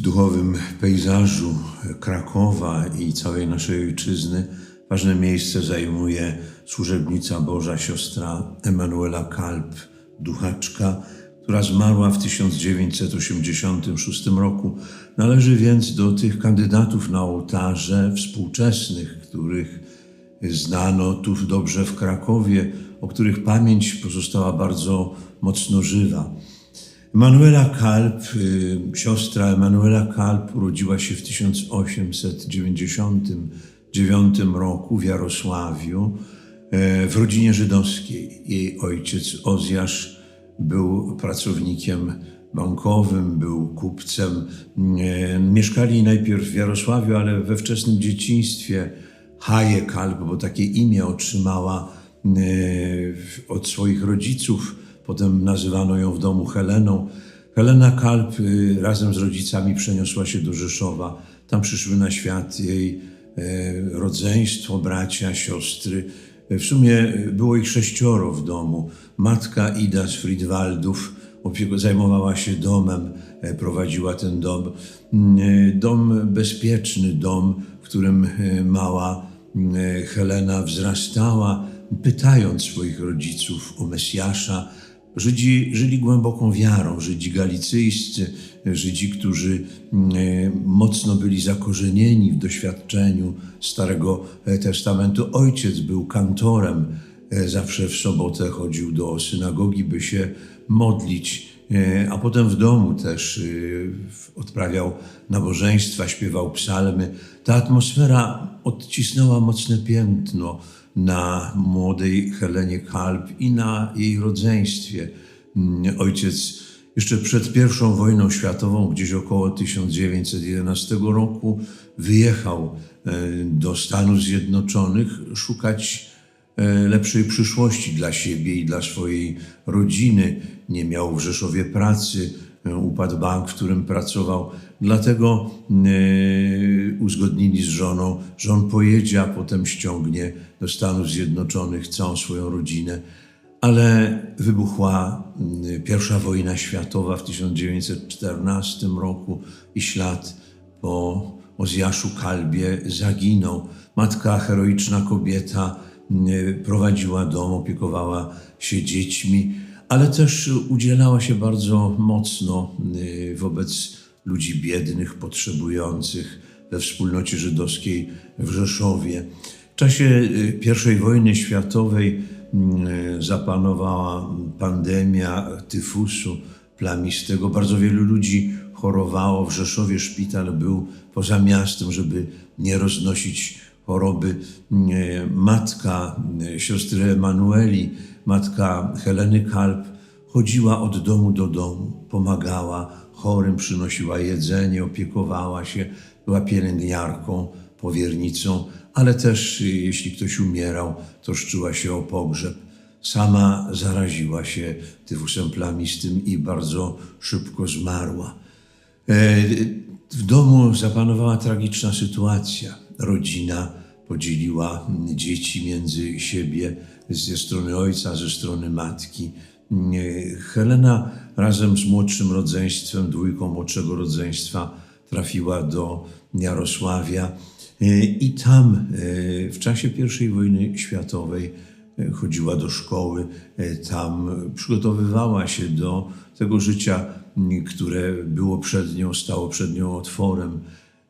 duchowym pejzażu Krakowa i całej naszej ojczyzny ważne miejsce zajmuje służebnica Boża siostra Emanuela Kalb, duchaczka, która zmarła w 1986 roku. Należy więc do tych kandydatów na ołtarze współczesnych, których znano tu dobrze w Krakowie, o których pamięć pozostała bardzo mocno żywa. Emanuela Kalb, y, siostra Emanuela Kalb urodziła się w 1899 roku w Jarosławiu e, w rodzinie żydowskiej. Jej ojciec Ozjasz był pracownikiem bankowym, był kupcem. E, Mieszkali najpierw w Jarosławiu, ale we wczesnym dzieciństwie Haje Kalb, bo takie imię otrzymała e, od swoich rodziców. Potem nazywano ją w domu Heleną. Helena Kalb y, razem z rodzicami przeniosła się do Rzeszowa. Tam przyszły na świat jej e, rodzeństwo, bracia, siostry. W sumie było ich sześcioro w domu. Matka Ida z Friedwaldów opieko- zajmowała się domem, e, prowadziła ten dom. Mm, e, Dom bezpieczny, dom, w którym e, mała mm, e, Helena wzrastała, pytając swoich rodziców o Mesjasza. Żydzi żyli głęboką wiarą, Żydzi galicyjscy, Żydzi, którzy mm, e, mocno byli zakorzenieni w doświadczeniu Starego Testamentu. Ojciec był kantorem, e, zawsze w sobotę chodził do synagogi, by się modlić, e, a potem w domu też odprawiał nabożeństwa, śpiewał psalmy. Ta atmosfera odcisnęła mocne piętno na młodej Helenie Kalb i na jej rodzeństwie. Mm, Ojciec jeszcze przed pierwszą wojną światową, gdzieś około 1911 roku, wyjechał e, do Stanów Zjednoczonych szukać e, lepszej przyszłości dla siebie i dla swojej rodziny. Nie miał w Rzeszowie pracy, e, upadł bank, w którym pracował. Dlatego e, uzgodnili z żoną, że on pojedzie, a potem ściągnie do Stanów Zjednoczonych całą swoją rodzinę. Ale wybuchła mm, pierwsza wojna światowa w 1914 roku i ślad po Ozjaszu Kalbie zaginął. Matka, heroiczna kobieta, mm, prowadziła dom, opiekowała się dziećmi, ale też udzielała się bardzo mocno wobec ludzi biednych, potrzebujących we wspólnocie żydowskiej w Rzeszowie. W czasie y, I wojny światowej mm, zapanowała pandemia tyfusu plamistego. Bardzo wielu ludzi chorowało. W Rzeszowie szpital był poza miastem, żeby nie roznosić choroby. Mm, Matka y, siostry Emanueli, matka Heleny Kalb, chodziła od domu do domu, pomagała chorym, przynosiła jedzenie, opiekowała się, była pielęgniarką, powiernicą, ale też jeśli ktoś umierał, troszczyła się o pogrzeb. Sama zaraziła się tyfusem plamistym i bardzo szybko zmarła. E, W domu zapanowała tragiczna sytuacja. Rodzina podzieliła mm, dzieci między siebie ze strony ojca, ze strony matki. Helena razem z młodszym rodzeństwem, dwójką młodszego rodzeństwa, trafiła do Jarosławia E, i tam e, w czasie I wojny światowej e, chodziła do szkoły, tam przygotowywała się do tego życia, które było przed nią, stało przed nią otworem.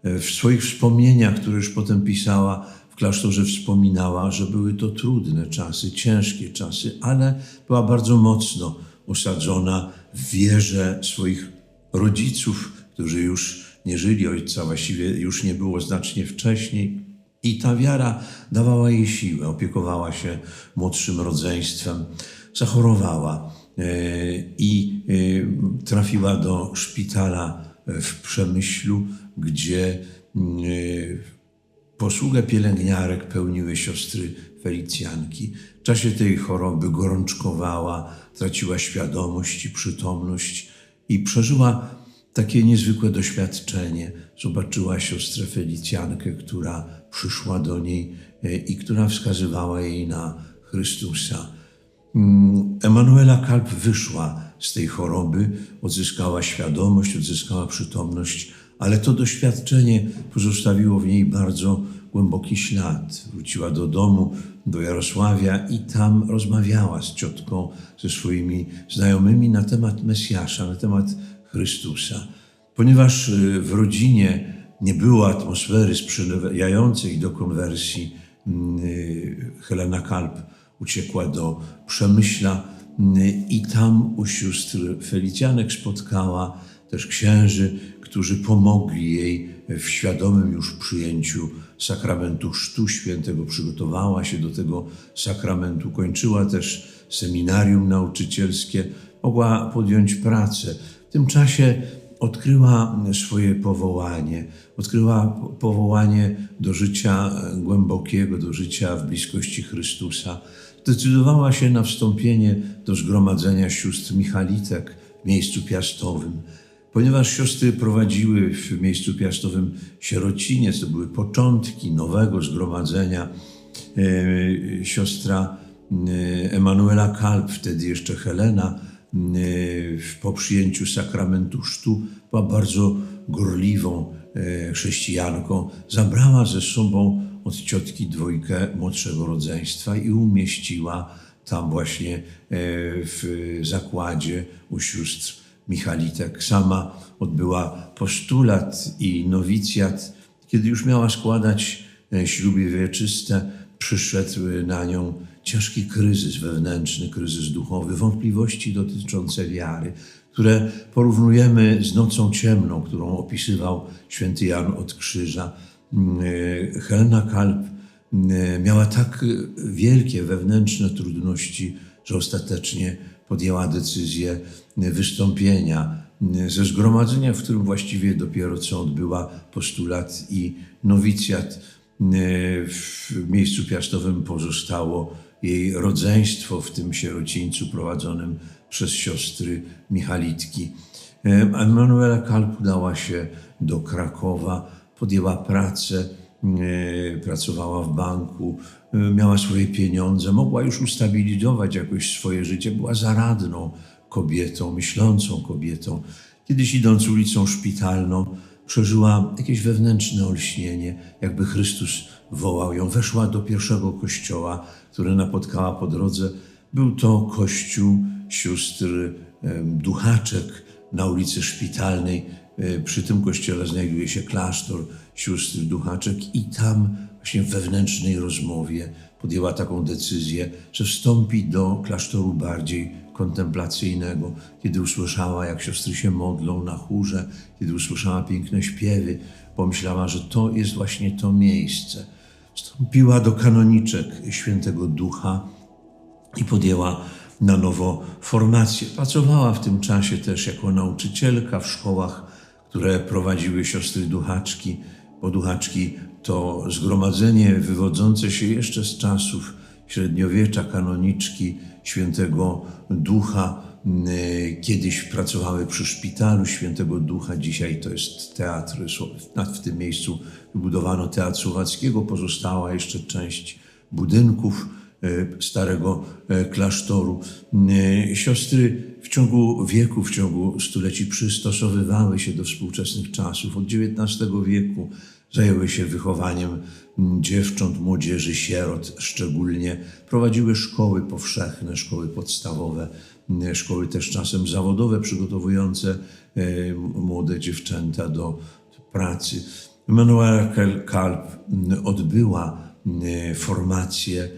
W swoich wspomnieniach, które już potem pisała, w klasztorze wspominała, że były to trudne czasy, ciężkie czasy, ale była bardzo mocno osadzona w wierze swoich rodziców, którzy już nie żyli, ojca właściwie już nie było znacznie wcześniej. I ta wiara dawała jej siłę, opiekowała się młodszym rodzeństwem, zachorowała e, i e, trafiła do szpitala w Przemyślu, gdzie mm, e, Posługę pielęgniarek pełniły siostry Felicjanki. W czasie tej choroby gorączkowała, traciła świadomość i przytomność i przeżyła takie niezwykłe doświadczenie. Zobaczyła siostrę Felicjankę, która przyszła do niej e, i która wskazywała jej na Chrystusa. Mm, Emanuela Kalb wyszła z tej choroby, odzyskała świadomość, odzyskała przytomność, ale to doświadczenie pozostawiło w niej bardzo głęboki ślad. Wróciła do domu, do Jarosławia i tam rozmawiała z ciotką, ze swoimi znajomymi na temat Mesjasza, na temat Chrystusa. Ponieważ y, w rodzinie nie było atmosfery sprzyjającej do konwersji, y, Helena Kalb uciekła do Przemyśla y, i tam u sióstr Felicjanek spotkała też księży, którzy pomogli jej w świadomym już przyjęciu sakramentu Chrztu Świętego. Przygotowała się do tego sakramentu, kończyła też seminarium nauczycielskie, mogła podjąć pracę. W tym czasie odkryła swoje powołanie, odkryła powołanie do życia głębokiego, do życia w bliskości Chrystusa. Zdecydowała się na wstąpienie do zgromadzenia sióstr Michalitek w miejscu piastowym. Ponieważ siostry prowadziły w miejscu piastowym sierociniec, to były początki nowego zgromadzenia, e, siostra e, Emanuela Kalb, wtedy jeszcze Helena, e, po przyjęciu sakramentu chrztu była bardzo gorliwą chrześcijanką. Zabrała ze sobą od ciotki dwójkę młodszego rodzeństwa i umieściła tam właśnie w zakładzie u sióstr Michalitek. Sama odbyła postulat i nowicjat. Kiedy już miała składać e, śluby wieczyste, przyszedł na nią ciężki kryzys wewnętrzny, kryzys duchowy, wątpliwości dotyczące wiary, które porównujemy z nocą ciemną, którą opisywał święty Jan od Krzyża. Mm, e, Helena Kalb mm, miała tak wielkie wewnętrzne trudności, że ostatecznie podjęła decyzję wystąpienia ze zgromadzenia, w którym właściwie dopiero co odbyła postulat i nowicjat. W miejscu piastowym pozostało jej rodzeństwo w tym sierocińcu prowadzonym przez siostry Michalitki. Emanuela Kalp udała się do Krakowa, podjęła pracę, pracowała w banku, e, miała swoje pieniądze, mogła już ustabilizować jakoś swoje życie, była zaradną kobietą, myślącą kobietą. Kiedyś idąc ulicą szpitalną, przeżyła jakieś wewnętrzne olśnienie, jakby Chrystus wołał ją. Weszła do pierwszego kościoła, który napotkała po drodze. Był to kościół sióstr Duchaczek na ulicy Szpitalnej. E, Przy tym kościele znajduje się klasztor sióstr Duchaczek i tam właśnie w wewnętrznej rozmowie podjęła taką decyzję, że wstąpi do klasztoru bardziej kontemplacyjnego. Kiedy usłyszała, jak siostry się modlą na chórze, kiedy usłyszała piękne śpiewy, pomyślała, że to jest właśnie to miejsce. Wstąpiła do kanoniczek świętego Ducha i podjęła na nowo formację. Pracowała w tym czasie też jako nauczycielka w szkołach, które prowadziły siostry duchaczki. Bo duchaczki to zgromadzenie wywodzące się jeszcze z czasów średniowiecza, kanoniczki świętego Ducha. Mm, Kiedyś pracowały przy szpitalu świętego Ducha, dzisiaj to jest teatr. W tym miejscu wybudowano Teatr Słowackiego, pozostała jeszcze część budynków starego e, klasztoru. E, Siostry w ciągu wieku, w ciągu stuleci przystosowywały się do współczesnych czasów. Od XIX wieku zajęły się wychowaniem dziewcząt, młodzieży, sierot szczególnie. Prowadziły szkoły powszechne, szkoły podstawowe, szkoły też czasem zawodowe, przygotowujące e, młode dziewczęta do pracy. Emanuela Kalb odbyła formację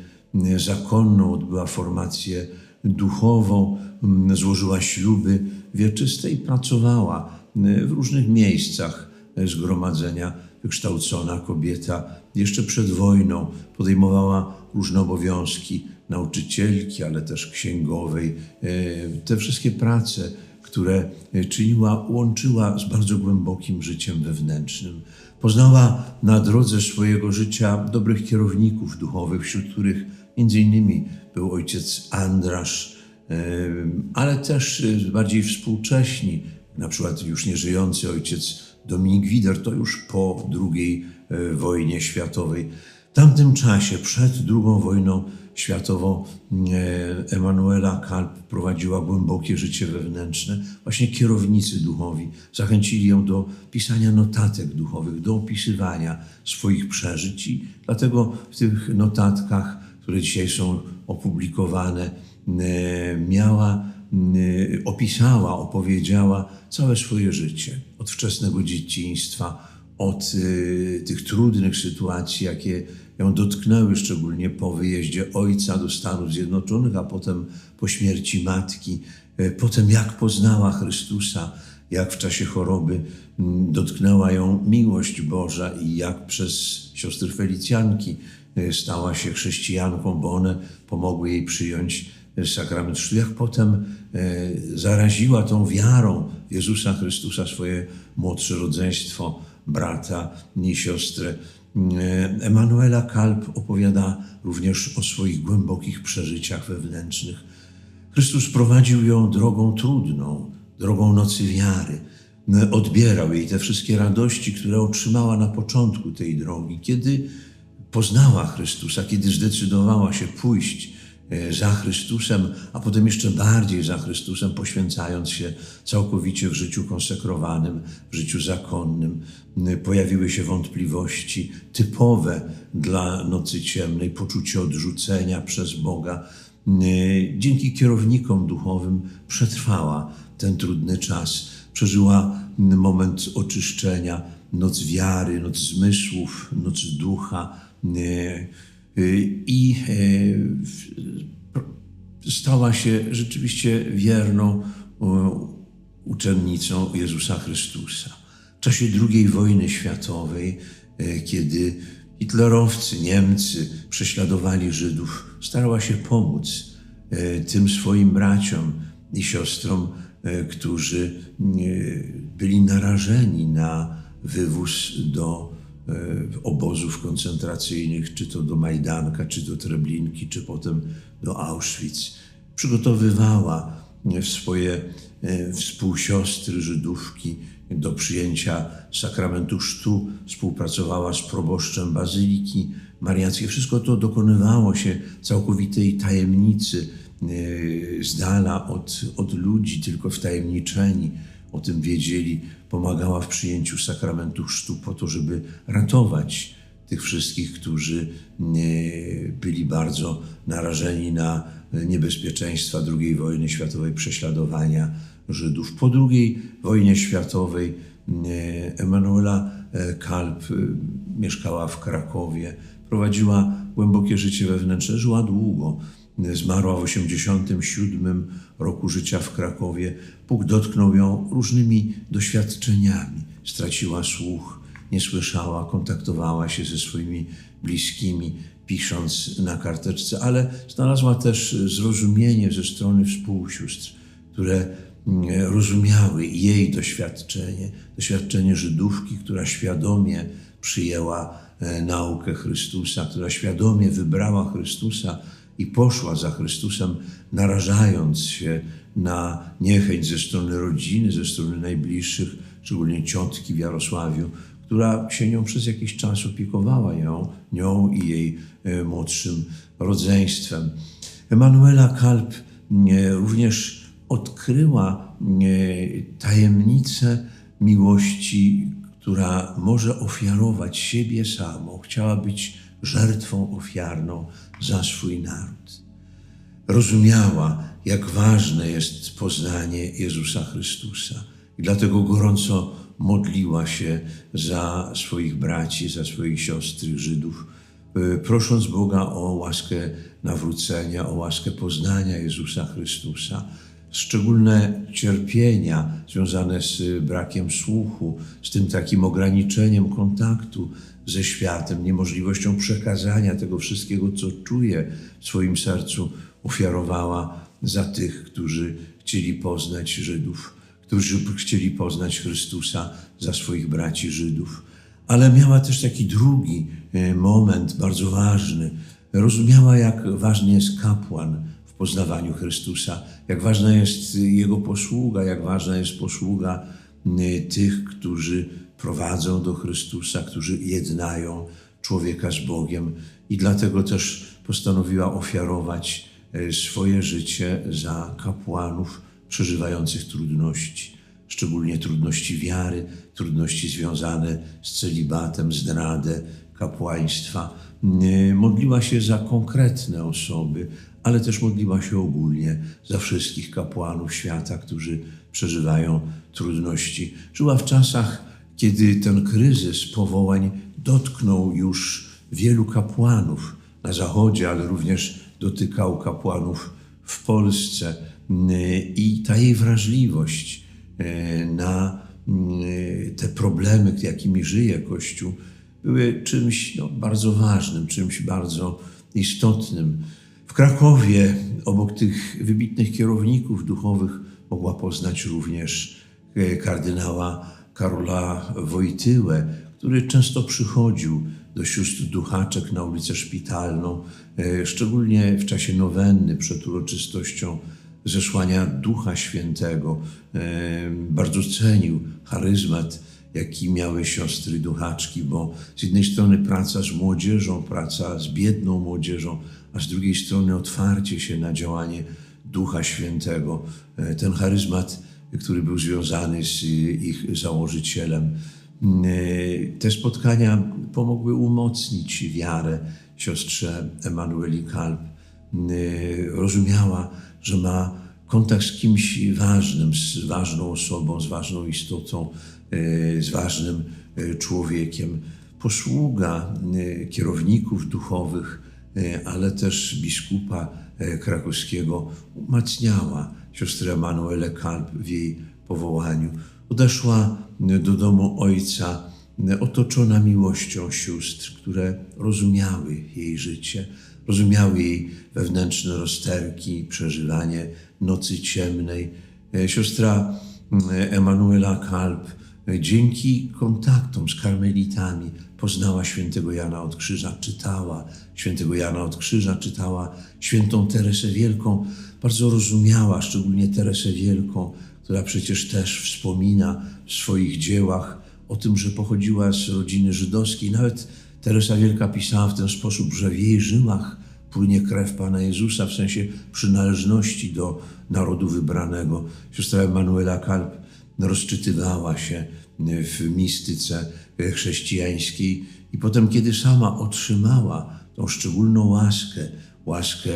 zakonną, odbyła formację duchową, mm, złożyła śluby wieczyste i pracowała mm, w różnych miejscach zgromadzenia. Wykształcona kobieta jeszcze przed wojną podejmowała różne obowiązki nauczycielki, ale też księgowej. E, Te wszystkie prace, które czyniła, łączyła z bardzo głębokim życiem wewnętrznym. Poznała na drodze swojego życia dobrych kierowników duchowych, wśród których między innymi był ojciec Andrasz, ale też e, bardziej współcześni, na przykład już nieżyjący ojciec Dominik Wider, to już po II e, wojnie światowej. W tamtym czasie, przed II wojną światowo e, Emanuela Kalb prowadziła głębokie życie wewnętrzne. Właśnie kierownicy duchowi zachęcili ją do pisania notatek duchowych, do opisywania swoich przeżyć i dlatego w tych notatkach, które dzisiaj są opublikowane, e, miała, e, opisała, opowiedziała całe swoje życie. Od wczesnego dzieciństwa, od y, tych trudnych sytuacji, jakie ją dotknęły, szczególnie po wyjeździe ojca do Stanów Zjednoczonych, a potem po śmierci matki, potem jak poznała Chrystusa, jak w czasie choroby dotknęła ją miłość Boża i jak przez siostry Felicjanki stała się chrześcijanką, bo one pomogły jej przyjąć sakrament chrztu, jak potem y, zaraziła tą wiarą Jezusa Chrystusa swoje młodsze rodzeństwo, brata i siostrę. E, Emanuela Kalb opowiada również o swoich głębokich przeżyciach wewnętrznych. Chrystus prowadził ją drogą trudną, drogą nocy wiary. E, Odbierał jej te wszystkie radości, które otrzymała na początku tej drogi, kiedy poznała Chrystusa, kiedy zdecydowała się pójść e, za Chrystusem, a potem jeszcze bardziej za Chrystusem, poświęcając się całkowicie w życiu konsekrowanym, w życiu zakonnym. E, Pojawiły się wątpliwości typowe dla nocy ciemnej, poczucie odrzucenia przez Boga. E, Dzięki kierownikom duchowym przetrwała ten trudny czas. Przeżyła moment oczyszczenia, noc wiary, noc zmysłów, noc ducha. E, I e, stała się rzeczywiście wierną uczennicą Jezusa Chrystusa. W czasie II wojny światowej, e, kiedy hitlerowcy, Niemcy prześladowali Żydów, starała się pomóc tym swoim braciom i siostrom, którzy byli narażeni na wywóz do obozów koncentracyjnych, czy to do Majdanka, czy do Treblinki, czy potem do Auschwitz. Przygotowywała e, swoje e, współsiostry Żydówki do przyjęcia sakramentu chrztu, współpracowała z proboszczem Bazyliki Mariackiej. Wszystko to dokonywało się całkowitej tajemnicy, e, z dala od, od ludzi, tylko wtajemniczeni o tym wiedzieli, pomagała w przyjęciu sakramentu chrztu po to, żeby ratować tych wszystkich, którzy e, byli bardzo narażeni na niebezpieczeństwa II wojny światowej, prześladowania Żydów. Po II wojnie światowej e, Emanuela e, Kalb mieszkała w Krakowie, prowadziła głębokie życie wewnętrzne, żyła długo. Zmarła w 87 roku życia w Krakowie. Bóg dotknął ją różnymi doświadczeniami. Straciła słuch, nie słyszała, kontaktowała się ze swoimi bliskimi, pisząc na karteczce, ale znalazła też zrozumienie ze strony współsióstr, które mm, rozumiały jej doświadczenie, doświadczenie Żydówki, która świadomie przyjęła naukę Chrystusa, która świadomie wybrała Chrystusa i poszła za Chrystusem, narażając się na niechęć ze strony rodziny, ze strony najbliższych, szczególnie ciotki w Jarosławiu, która się nią przez jakiś czas opiekowała ją, nią i jej e, młodszym rodzeństwem. Emanuela Kalb e, również odkryła e, tajemnicę miłości, która może ofiarować siebie samą. Chciała być żertwą ofiarną za swój naród. Rozumiała, jak ważne jest poznanie Jezusa Chrystusa i dlatego gorąco modliła się za swoich braci, za swoich siostry Żydów, y, prosząc Boga o łaskę nawrócenia, o łaskę poznania Jezusa Chrystusa. Szczególne cierpienia związane z brakiem słuchu, z tym takim ograniczeniem kontaktu ze światem, niemożliwością przekazania tego wszystkiego, co czuje w swoim sercu, ofiarowała za tych, którzy chcieli poznać Żydów, którzy chcieli poznać Chrystusa za swoich braci Żydów. Ale miała też taki drugi e, moment, bardzo ważny. Rozumiała, jak ważny jest kapłan poznawaniu Chrystusa, jak ważna jest jego posługa, jak ważna jest posługa e, tych, którzy prowadzą do Chrystusa, którzy jednają człowieka z Bogiem i dlatego też postanowiła ofiarować e, swoje życie za kapłanów przeżywających trudności, szczególnie trudności wiary, trudności związane z celibatem, zdradę kapłaństwa. E, Modliła się za konkretne osoby, ale też modliła się ogólnie za wszystkich kapłanów świata, którzy przeżywają trudności. Żyła w czasach, kiedy ten kryzys powołań dotknął już wielu kapłanów na Zachodzie, ale również dotykał kapłanów w Polsce. I ta jej wrażliwość e, na e, te problemy, jakimi żyje Kościół, były czymś no, bardzo ważnym, czymś bardzo istotnym. Krakowie, obok tych wybitnych kierowników duchowych, mogła poznać również e, kardynała Karola Wojtyłę, który często przychodził do sióstr duchaczek na ulicę Szpitalną, e, szczególnie w czasie nowenny przed uroczystością zesłania Ducha Świętego. E, Bardzo cenił charyzmat, jaki miały siostry duchaczki, bo z jednej strony praca z młodzieżą, praca z biedną młodzieżą, a z drugiej strony otwarcie się na działanie Ducha Świętego. E, Ten charyzmat, który był związany z ich założycielem. E, Te spotkania pomogły umocnić wiarę siostrze Emanueli Kalb. E, Rozumiała, że ma kontakt z kimś ważnym, z ważną osobą, z ważną istotą, e, z ważnym e, człowiekiem. Posługa e, kierowników duchowych, e, ale też biskupa e, krakowskiego umacniała siostrę Emanuelę Kalb w jej powołaniu. Odeszła e, do domu ojca e, otoczona miłością sióstr, które rozumiały jej życie, rozumiały jej wewnętrzne rozterki, przeżywanie nocy ciemnej. E, Siostra Emanuela Kalb e, dzięki kontaktom z karmelitami poznała świętego Jana od Krzyża, czytała świętego Jana od Krzyża, czytała świętą Teresę Wielką, bardzo rozumiała szczególnie Teresę Wielką, która przecież też wspomina w swoich dziełach o tym, że pochodziła z rodziny żydowskiej. Nawet Teresa Wielka pisała w ten sposób, że w jej żyłach płynie krew Pana Jezusa w sensie przynależności do narodu wybranego. Siostra Emanuela Kalb rozczytywała się w mistyce chrześcijańskiej. I potem, kiedy sama otrzymała tą szczególną łaskę, łaskę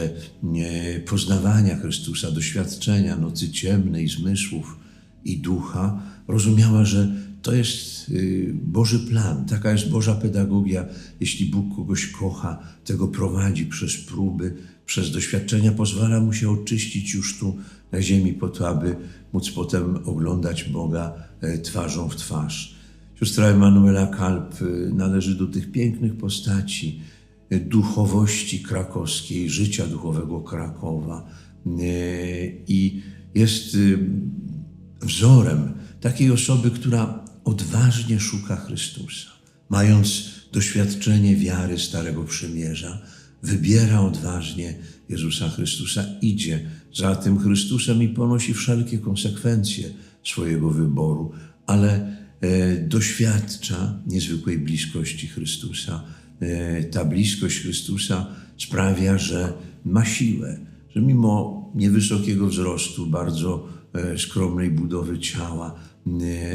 poznawania Chrystusa, doświadczenia nocy ciemnej, zmysłów i ducha, rozumiała, że to jest y, Boży plan, taka jest Boża pedagogia. Jeśli Bóg kogoś kocha, tego prowadzi przez próby, przez doświadczenia, pozwala mu się oczyścić już tu na ziemi, po to, aby móc potem oglądać Boga e, twarzą w twarz. Siostra Emanuela Kalb y, należy do tych pięknych postaci y, duchowości krakowskiej, życia duchowego Krakowa i jest wzorem takiej osoby, która odważnie szuka Chrystusa. Mając doświadczenie wiary Starego Przymierza, wybiera odważnie Jezusa Chrystusa, idzie za tym Chrystusem i ponosi wszelkie konsekwencje swojego wyboru, ale e, doświadcza niezwykłej bliskości Chrystusa. E, ta bliskość Chrystusa sprawia, że ma siłę, że mimo niewysokiego wzrostu, bardzo e, skromnej budowy ciała,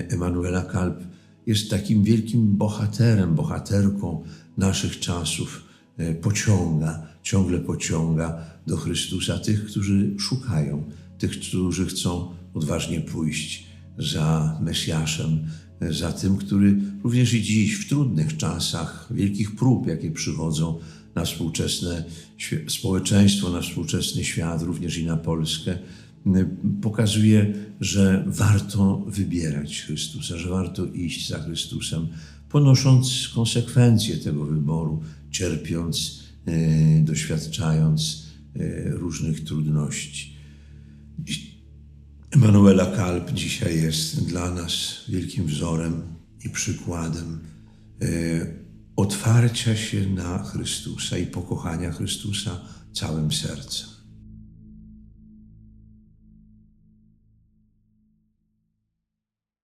Emanuela Kalb jest takim wielkim bohaterem, bohaterką naszych czasów. E, Pociąga, ciągle pociąga do Chrystusa tych, którzy szukają, tych, którzy chcą odważnie pójść za Mesjaszem, e, za tym, który również i dziś, w trudnych czasach, wielkich prób, jakie przychodzą na współczesne społeczeństwo, na współczesny świat, również i na Polskę, pokazuje, że warto wybierać Chrystusa, że warto iść za Chrystusem, ponosząc konsekwencje tego wyboru, cierpiąc, e, doświadczając e, różnych trudności. Emanuela Kalb dzisiaj jest dla nas wielkim wzorem i przykładem otwarcia się na Chrystusa i pokochania Chrystusa całym sercem.